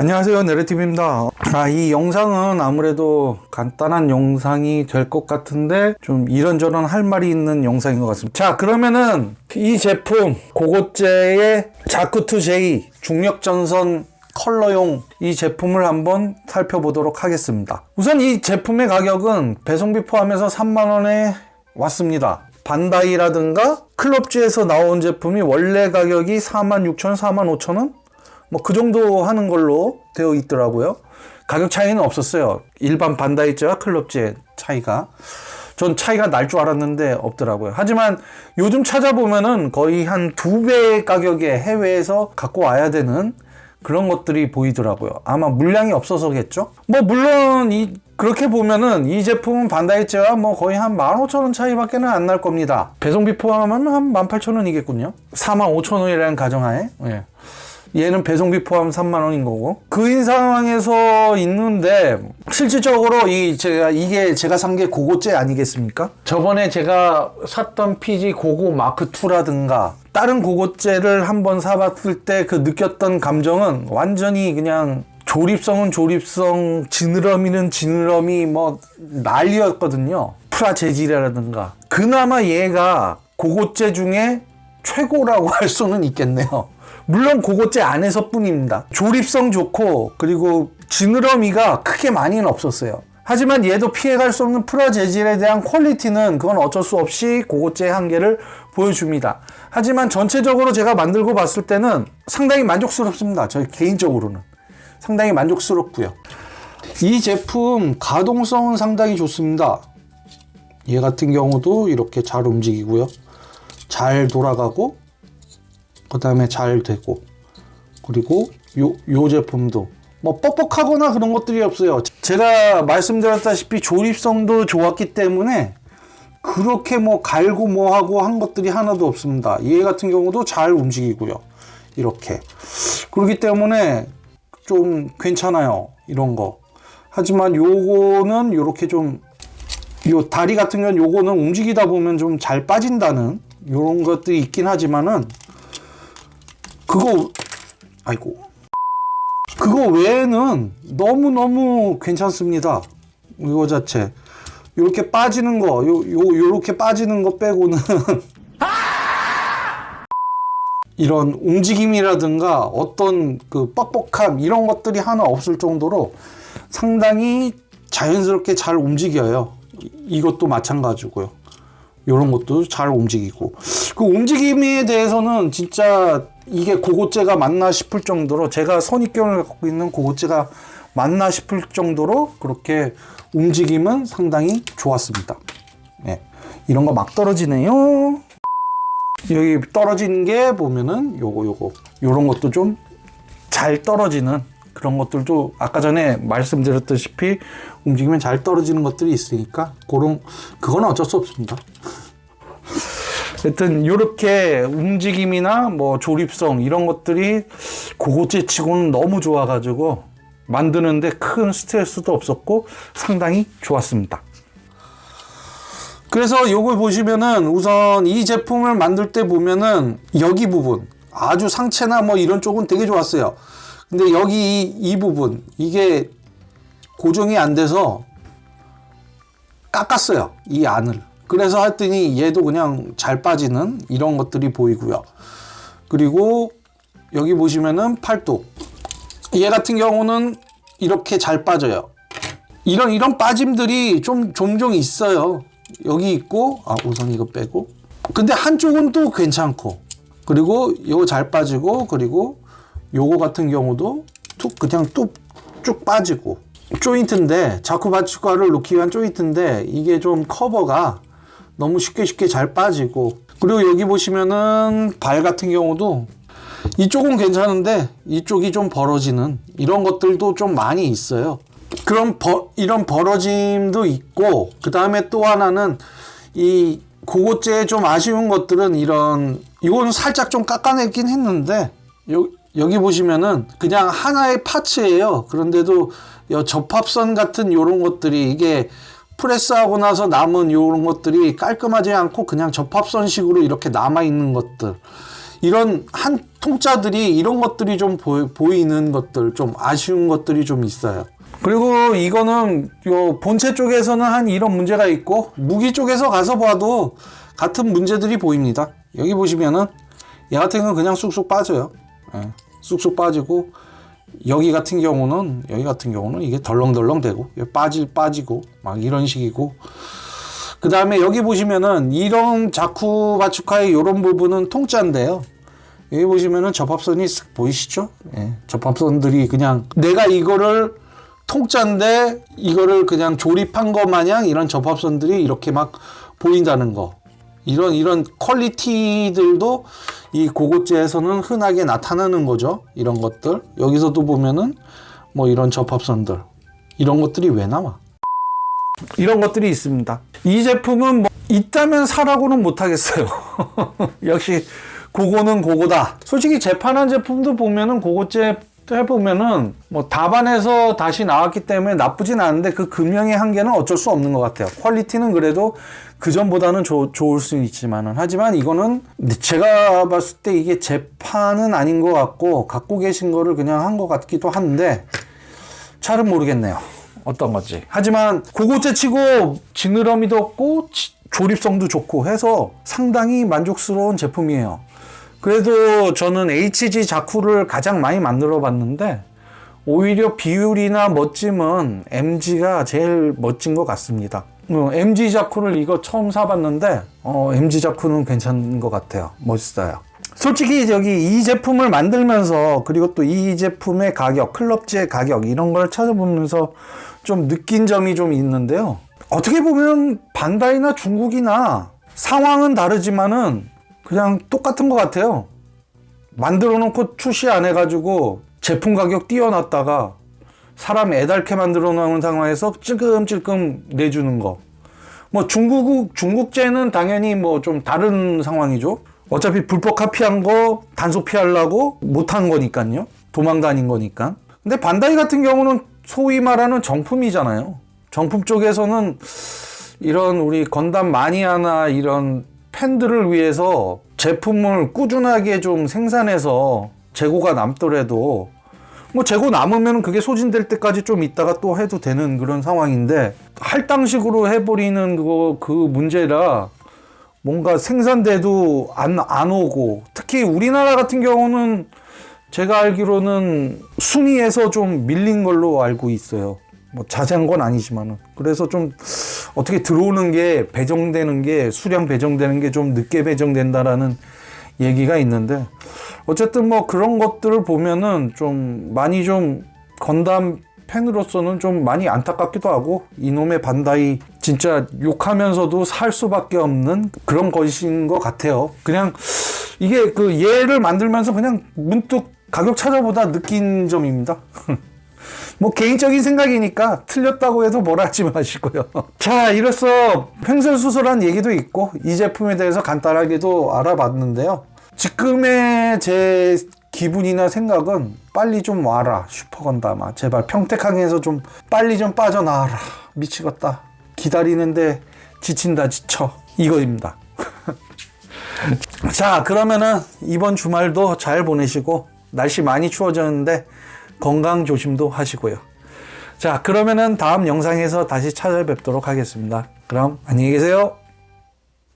안녕하세요 네레티브입니다. 아, 이 영상은 아무래도 간단한 영상이 될 것 같은데 좀 이런저런 할 말이 있는 영상인 것 같습니다. 자 그러면은 이 제품 고고제의 자쿠2J 중력전선 컬러용 이 제품을 한번 살펴보도록 하겠습니다. 우선 이 제품의 가격은 배송비 포함해서 3만원에 왔습니다. 반다이라든가 클럽지에서 나온 제품이 원래 가격이 46,000, 45,000원? 뭐 그 정도 하는 걸로 되어 있더라고요. 가격 차이는 없었어요. 일반 반다이즈와 클럽지의 차이가. 전 차이가 날 줄 알았는데 없더라고요. 하지만 요즘 찾아보면은 거의 한 두 배의 가격에 해외에서 갖고 와야 되는 그런 것들이 보이더라고요. 아마 물량이 없어서겠죠? 뭐, 물론, 이, 그렇게 보면은 이 제품은 반다이즈와 뭐 거의 한 15,000원 차이밖에는 안 날 겁니다. 배송비 포함하면 한 18,000원이겠군요. 45,000원이라는 가정하에. 예. 얘는 배송비 포함 3만 원인 거고 그인 상황에서 있는데 실질적으로 이 제가 이게 제가 산 게 고고제 아니겠습니까? 저번에 제가 샀던 PG 고고 마크 2라든가 다른 고고제를 한번 사봤을 때 그 느꼈던 감정은 완전히 그냥 조립성은 조립성, 지느러미는 지느러미 뭐 난리였거든요. 프라 재질이라든가 그나마 얘가 고고제 중에 최고라고 할 수는 있겠네요. 물론 고고제 안에서 뿐입니다. 조립성 좋고 그리고 지느러미가 크게 많이는 없었어요. 하지만 얘도 피해갈 수 없는 프라 재질에 대한 퀄리티는 그건 어쩔 수 없이 고고제의 한계를 보여줍니다. 하지만 전체적으로 제가 만들고 봤을 때는 상당히 만족스럽습니다. 저 개인적으로는. 상당히 만족스럽고요. 이 제품 가동성은 상당히 좋습니다. 얘 같은 경우도 이렇게 잘 움직이고요. 잘 돌아가고 그 다음에 잘 되고. 그리고 요, 요 제품도 뭐 뻑뻑하거나 그런 것들이 없어요. 제가 말씀드렸다시피 조립성도 좋았기 때문에 그렇게 뭐 갈고 뭐 하고 한 것들이 하나도 없습니다. 얘 같은 경우도 잘 움직이고요. 이렇게. 그렇기 때문에 좀 괜찮아요. 이런 거. 하지만 요거는 요렇게 좀 요 다리 같은 경우는 요거는 움직이다 보면 좀 잘 빠진다는 요런 것들이 있긴 하지만은 그거 아이고. 그거 외에는 너무너무 괜찮습니다. 이거 자체. 요렇게 빠지는 거 요 요 요렇게 빠지는 거 빼고는. 이런 움직임이라든가 어떤 그 뻑뻑함 이런 것들이 하나 없을 정도로 상당히 자연스럽게 잘 움직여요. 이- 이것도 마찬가지고요. 이런 것도 잘 움직이고. 그 움직임에 대해서는 진짜 이게 고고제가 맞나 싶을 정도로 제가 선입견을 갖고 있는 고고제가 맞나 싶을 정도로 그렇게 움직임은 상당히 좋았습니다. 예. 이런 거 막 떨어지네요. 여기 떨어지는 게 보면은 요거 요거 요런 것도 좀 잘 떨어지는 그런 것들도 아까 전에 말씀드렸다시피 움직이면 잘 떨어지는 것들이 있으니까 그런 그건 어쩔 수 없습니다. 하여튼 이렇게 움직임이나 뭐 조립성 이런 것들이 고고제 치고는 너무 좋아가지고 만드는데 큰 스트레스도 없었고 상당히 좋았습니다. 그래서 요걸 보시면은 우선 이 제품을 만들 때 보면은 여기 부분 아주 상체나 뭐 이런 쪽은 되게 좋았어요. 근데 여기 이, 이 부분 이게 고정이 안 돼서 깎았어요. 이 안을. 그래서 했더니 얘도 그냥 잘 빠지는 이런 것들이 보이고요. 그리고 여기 보시면은 팔뚝. 얘 같은 경우는 이렇게 잘 빠져요. 이런 이런 빠짐들이 좀 종종 있어요. 여기 있고 아 우선 이거 빼고. 근데 한쪽은 또 괜찮고. 그리고 이거 잘 빠지고 그리고 요거 같은 경우도 툭 그냥 뚝쭉 빠지고 조인트인데 자쿠바치과를 놓기 위한 조인트인데 이게 좀 커버가 너무 쉽게 쉽게 잘 빠지고 그리고 여기 보시면은 발 같은 경우도 이쪽은 괜찮은데 이쪽이 좀 벌어지는 이런 것들도 좀 많이 있어요. 그런 버, 이런 벌어짐도 있고 그 다음에 또 하나는 이 고고제에 좀 아쉬운 것들은 이런 이거는 살짝 좀 깎아내긴 했는데 요, 여기 보시면은 그냥 하나의 파츠예요. 그런데도 요 접합선 같은 요런 것들이 이게 프레스하고 나서 남은 요런 것들이 깔끔하지 않고 그냥 접합선식으로 이렇게 남아 있는 것들 이런 한 통짜들이 이런 것들이 좀 보, 보이 는 것들 좀 아쉬운 것들이 좀 있어요. 그리고 이거는 요 본체 쪽에서는 한 이런 문제가 있고 무기 쪽에서 가서 봐도 같은 문제들이 보입니다. 여기 보시면은 얘 같은 건 그냥 쑥쑥 빠져요. 예, 쑥쑥 빠지고 여기 같은 경우는 여기 같은 경우는 이게 덜렁덜렁 되고 빠지 빠지고 막 이런 식이고 그 다음에 여기 보시면은 이런 자쿠 바추카의 이런 부분은 통짜인데요. 여기 보시면은 접합선이 쓱 보이시죠? 예, 접합선들이 그냥 내가 이거를 통짜인데 이거를 그냥 조립한 것 마냥 이런 접합선들이 이렇게 막 보인다는 거. 이런 이런 퀄리티들도 이 고고제에서는 흔하게 나타나는 거죠. 이런 것들. 여기서도 보면은 뭐 이런 접합선들. 이런 것들이 왜 나와? 이런 것들이 있습니다. 이 제품은 뭐 있다면 사라고는 못하겠어요. 역시 고고는 고고다. 솔직히 재판한 제품도 보면은 고고제 해보면은 뭐 답안에서 다시 나왔기 때문에 나쁘진 않은데 그 금형의 한계는 어쩔 수 없는 것 같아요. 퀄리티는 그래도 그 전보다는 좋- 좋을 수는 있지만은 하지만 이거는 제가 봤을 때 이게 재판은 아닌 것 같고 갖고 계신 거를 그냥 한 것 같기도 한데 잘은 모르겠네요. 어떤 건지. 하지만 고고째 치고 지느러미도 없고 치- 조립성도 좋고 해서 상당히 만족스러운 제품이에요. 그래도 저는 HG 자쿠를 가장 많이 만들어 봤는데 오히려 비율이나 멋짐은 MG가 제일 멋진 것 같습니다. 어, MG 자쿠를 이거 처음 사봤는데 어, MG 자쿠는 괜찮은 것 같아요. 멋있어요. 솔직히 저기 이 제품을 만들면서 그리고 또 이 제품의 가격, 클럽지의 가격 이런 걸 찾아보면서 좀 느낀 점이 좀 있는데요. 어떻게 보면 반다이나 중국이나 상황은 다르지만은 그냥 똑같은 것 같아요. 만들어 놓고 출시 안 해가지고 제품 가격 띄워놨다가 사람 애달게 만들어 놓은 상황에서 찔끔찔끔 내주는 거. 뭐 중국 중국제는 당연히 뭐 좀 다른 상황이죠. 어차피 불법 카피한 거 단속 피하려고 못한 거니까요. 도망 다닌 거니까. 근데 반다이 같은 경우는 소위 말하는 정품이잖아요. 정품 쪽에서는 이런 우리 건담 마니아나 이런 팬들을 위해서 제품을 꾸준하게 좀 생산해서 재고가 남더라도 뭐 재고 남으면 그게 소진될 때까지 좀 있다가 또 해도 되는 그런 상황인데 할당식으로 해버리는 그거 그 문제라 뭔가 생산돼도 안, 안 오고 특히 우리나라 같은 경우는 제가 알기로는 순위에서 좀 밀린 걸로 알고 있어요. 뭐 자세한 건 아니지만은 그래서 좀 어떻게 들어오는 게 배정되는 게 수량 배정되는 게 좀 늦게 배정된다라는 얘기가 있는데 어쨌든 뭐 그런 것들을 보면은 좀 많이 좀 건담 팬으로서는 좀 많이 안타깝기도 하고 이놈의 반다이 진짜 욕하면서도 살 수밖에 없는 그런 것인 것 같아요. 그냥 이게 그 얘를 만들면서 그냥 문득 가격 찾아보다 느낀 점입니다. 뭐 개인적인 생각이니까 틀렸다고 해도 뭐라 하지 마시고요. 자, 이로써 횡설수설한 얘기도 있고 이 제품에 대해서 간단하게도 알아봤는데요. 지금의 제 기분이나 생각은 빨리 좀 와라 슈퍼건담아. 제발 평택항에서 좀 빨리 좀 빠져나와라. 미치겠다. 기다리는데 지친다 지쳐. 이거입니다. 자 그러면은 이번 주말도 잘 보내시고 날씨 많이 추워졌는데 건강 조심도 하시고요. 자 그러면은 다음 영상에서 다시 찾아뵙도록 하겠습니다. 그럼 안녕히 계세요